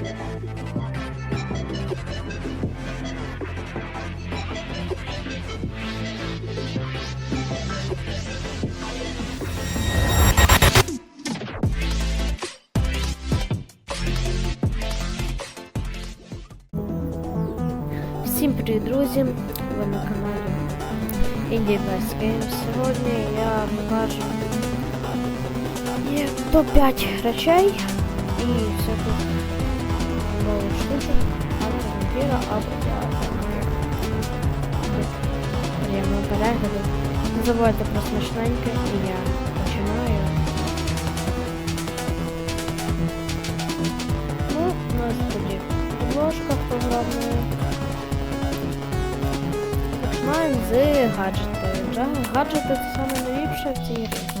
Всім привіт, друзі! Ви на каналі Indie Best Games. Сьогодні я покажу топ-5 речей і всяких нових штучок, або вампіра, або приємного перегляду. Не забувайте про смачненьке і я починаю. Ну, у нас тоді підложка програмної. Починаємо з гаджетів. Гаджети це саме найліпше в цій грі.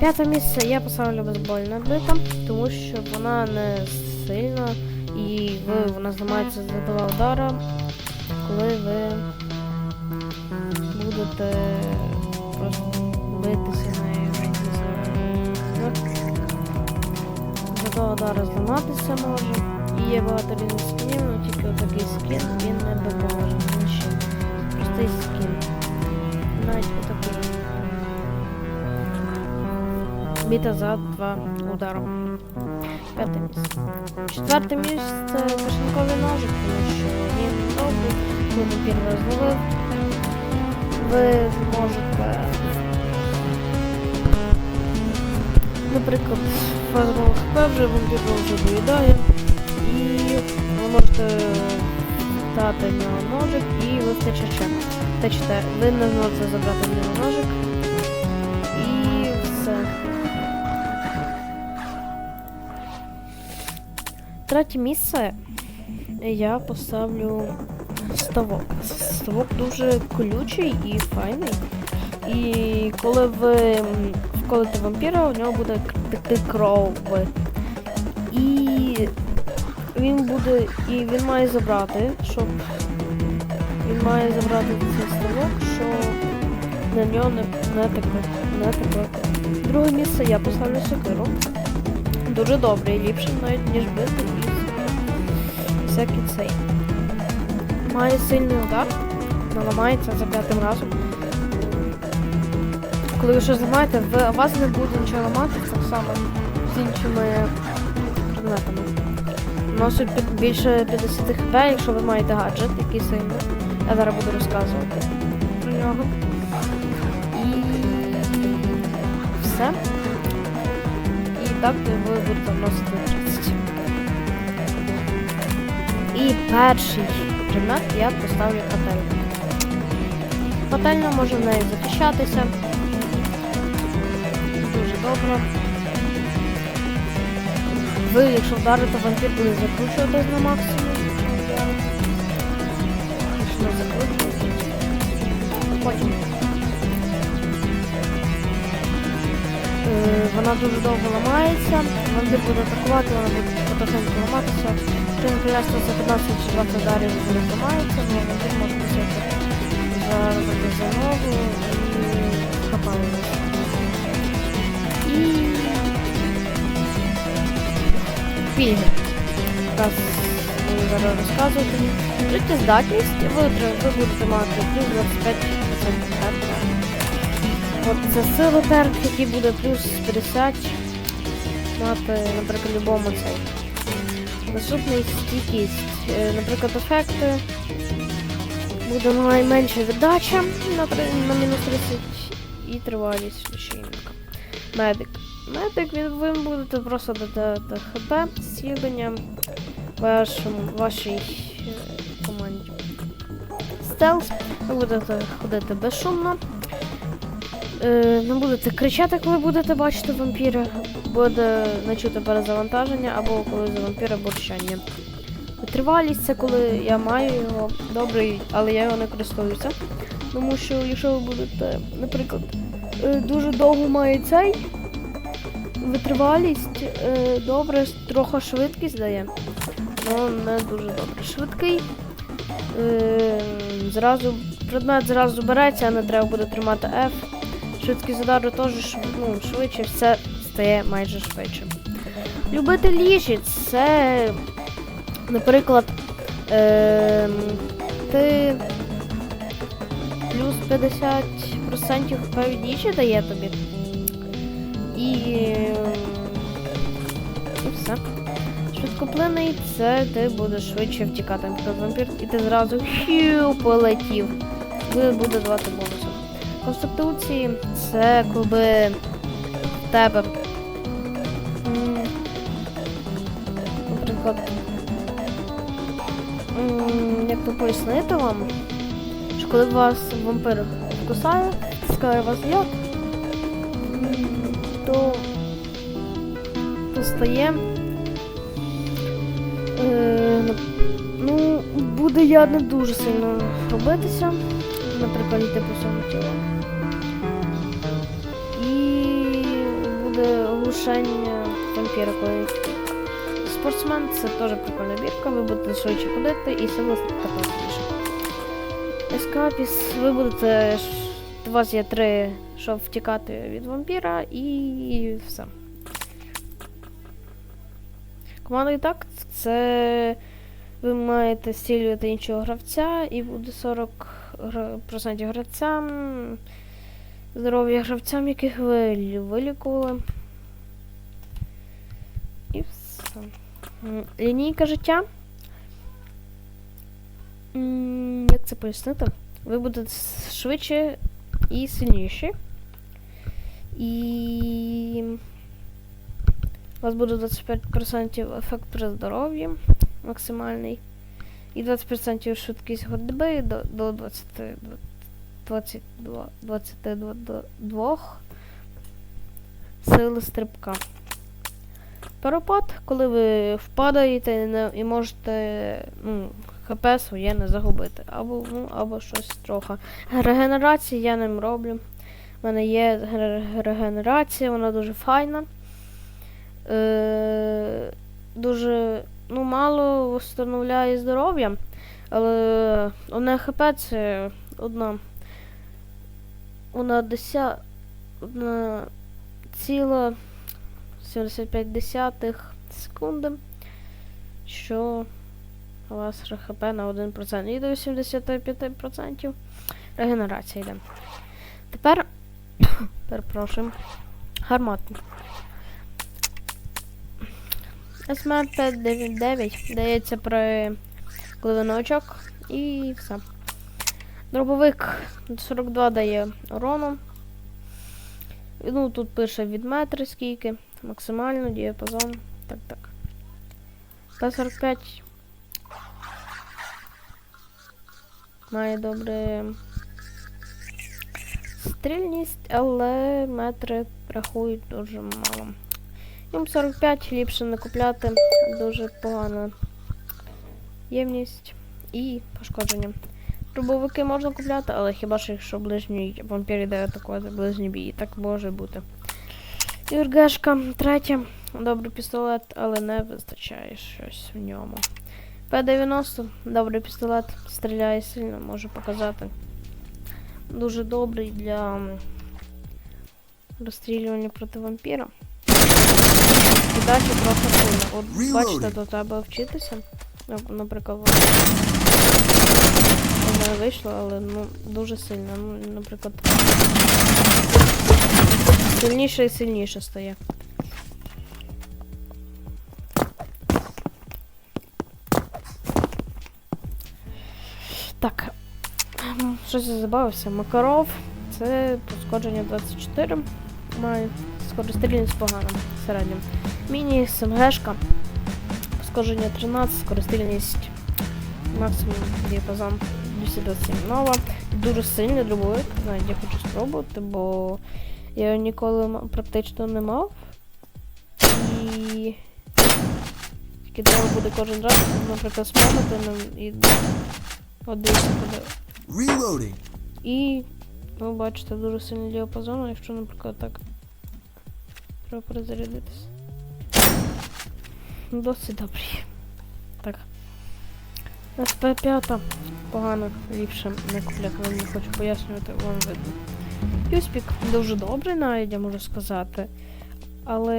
П'яте місце я поставлю безбольна бита, тому що вона не сильна і ви, вона зламається за два удара, коли ви будете просто битися нею. За два удара зламатися може. І є багато різних скінів, але тільки отакий скін він не допоможе. Він ще простий скін. Навіть отакий. Біта за два удару. П'яте місце. Четверте місце кишеньковий ножик, тому що він добрий, коли вампір вас зловив. Ви зможете, наприклад, фазового хп вже вампір вже доїдає. І ви можете дати нього ножик і ви втечете. Втечете. Ви не зможете забрати нього ножик. Третє місце я поставлю ставок. Ставок дуже колючий і файний. І коли ви вколите вампіра, у нього буде текти кров. І він буде. І він має забрати, щоб. Він має забрати цей ставок, щоб на нього не, не текло. Не. Друге місце я поставлю сокиру. Дуже добре, ліпше навіть ніж бити всякий цей. Має сильний удар, наламається за п'ятим разом. Коли ви щось зламаєте, ви, вас не буде нічого ламати, так само з іншими предметами. Носить більше 50 хп, якщо ви маєте гаджет, який сильний. Я зараз буду розказувати про нього. І все. І так ви будете носити 30. І перший предмет я поставлю пательню. Пательня може в неї захищатися. Дуже добре. Ви, якщо вдарите, вампір буде закручуватись на максимум. Е, Вона дуже довго ламається, вампір буде атакувати, вона буде потихеньку ламатися. Якщо не прилясти за 15 чи 20 ударів буде зламається, але вампір може носити за, за ногу і хапає. І пільги. Раз зараз розказувати. Життєздатність ви, ви будете мати плюс 25 перка. От це сила перк, який буде плюс 50 мати, наприклад, любому цей. Наступний стійкість. Е, Наприклад, ефекти. Буде найменша віддача на, мінус 30 і тривалість священника. Медик. Медик він ви будете просто додати хп зцілення вашому вашій е, команді. Стелс. Ви будете ходити безшумно. Е, не будете кричати, коли будете бачити вампіра. Буде не чути перезавантаження або коли за вампіра бурчання. Витривалість це коли я маю його добрий, але я його не користуюся. Тому що якщо ви будете, наприклад, е, дуже довго має цей, витривалість е, добре, трохи швидкість дає. але не дуже добре. Швидкий. Зразу предмет зразу береться, а не треба буде тримати F. Швидкість удару теж ну, швидше, все стає майже швидше. Любити ліжі це Наприклад, ем, ти плюс 50% хп від їжі дає тобі. І, і все. Швидкоплинний це ти будеш швидше втікати. Наприклад, вампір, і ти зразу хю полетів. Буде, буде давати бонуси. Конституції це коли в тебе. Наприклад. Як то пояснити вам? Що коли вас вампир вкусає, скаже вас м, то постає. Е, ну, буде яд не дуже сильно робитися. Наприклад, йти по всьому тілу. І буде оглушення вампіра, коли. Спортсмен це теж прикольна бірка, ви будете швидше ходити і сила також більше. Ескапіс, ви будете. У вас є три, щоб втікати від вампіра і все. Команда і так це ви маєте зцілювати іншого гравця і буде 40% гра- процентів гравцям. Здоров'я гравцям, яких ви вилікували. І все. Лінійка життя. Як це пояснити? Ви будете швидше і сильніші. І у вас буде 25% ефект при здоров'ї максимальний. І 20% швидкість ходьби до, до 20, 22, 22 сили стрибка. Перепад, коли ви впадаєте і не- можете ну, ХП своє не загубити. Або, ну, або щось трохи. Регенерація я ним роблю. У мене є регенерація, вона дуже файна. Е, дуже ну, мало встановляє здоров'я, але одне ХП це одна. Одна деся. Одна ціла 75 десятих секунди, що у вас ХП на 1%. І до 85% регенерація йде. Тепер, перепрошую, гарматний. СМР 599 дається при новачок і все. Дробовик 42 дає урону. Ну, тут пише від метри скільки, максимально діапазон. Так, так. Т-45 має добре стрільність, але метри рахують дуже мало. М45 ліпше не купляти, дуже погана ємність і пошкодження. Трубовики можна купляти, але хіба що якщо ближній вампір йде атакувати ближній бій, так може бути. І РГшка третя. Добрий пістолет, але не вистачає щось в ньому. П-90, добрий пістолет, стріляє сильно, можу показати. Дуже добрий для розстрілювання проти вампіра. Удачі трохи сильно. От бачите, до тебе вчитися. Наприклад, мене вийшло, але ну дуже сильно. Ну, наприклад. Сильніше і сильніше стає. Так. Щось я забавився. Макаров. Це пошкодження 24. Має скорострільність погана середньо. Міні СМГшка. Пошкодження 13, скорострільність максимум діапазон 227 нова. Дуже сильний дробовик, навіть я хочу спробувати, бо я його ніколи практично не мав. І тільки треба буде кожен раз, наприклад, спробувати ну, і куди. Reloading. І ви бачите дуже сильний діапазон, якщо, наприклад, так треба перезарядитись. Досить добрий. Так. СП5 погано, ліпше не купляти, вам не хочу пояснювати, вам видно. Юспік дуже добрий навіть, я можу сказати. Але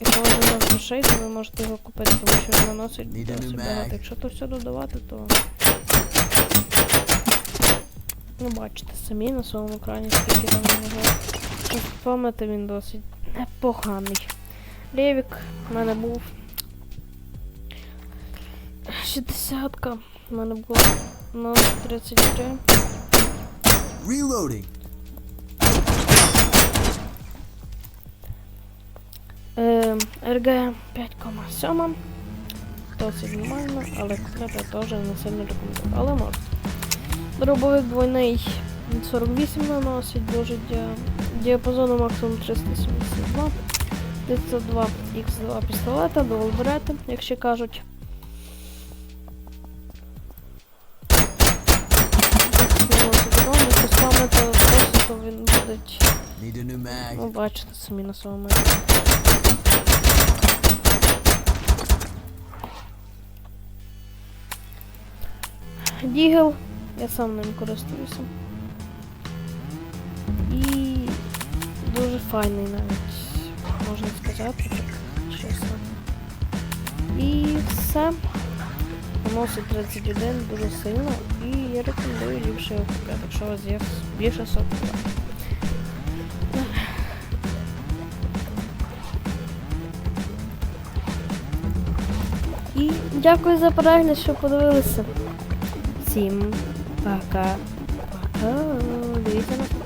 якщо у немає грошей, то ви можете його купити, тому що він наносить досить багато. Якщо то все додавати, то. Ну, бачите самі на своєму екрані, скільки там. Щоб пам'ятати, він досить непоганий. Левік в мене був 60-ка. У мене було 0,33. Reloading. Е, РГ 5,7. Досить нормально, але купляти теж не сильно рекомендую. Але можна. Дробовик двойний 48 наносить, дуже діа... діапазону максимум 372. 32 Х2 пістолета, довол берети, як ще кажуть. То він буде. Ну, бачите самі на своєму. Дігл, я сам ним користуюся. І дуже файний навіть, можна сказати, так чесно. І все. Наносить 31 дуже сильно і я рекомендую ліпше купляти, якщо у вас є більше сотні. І дякую за перегляд, що подивилися. Всім пока. Пока. Дивіться нас.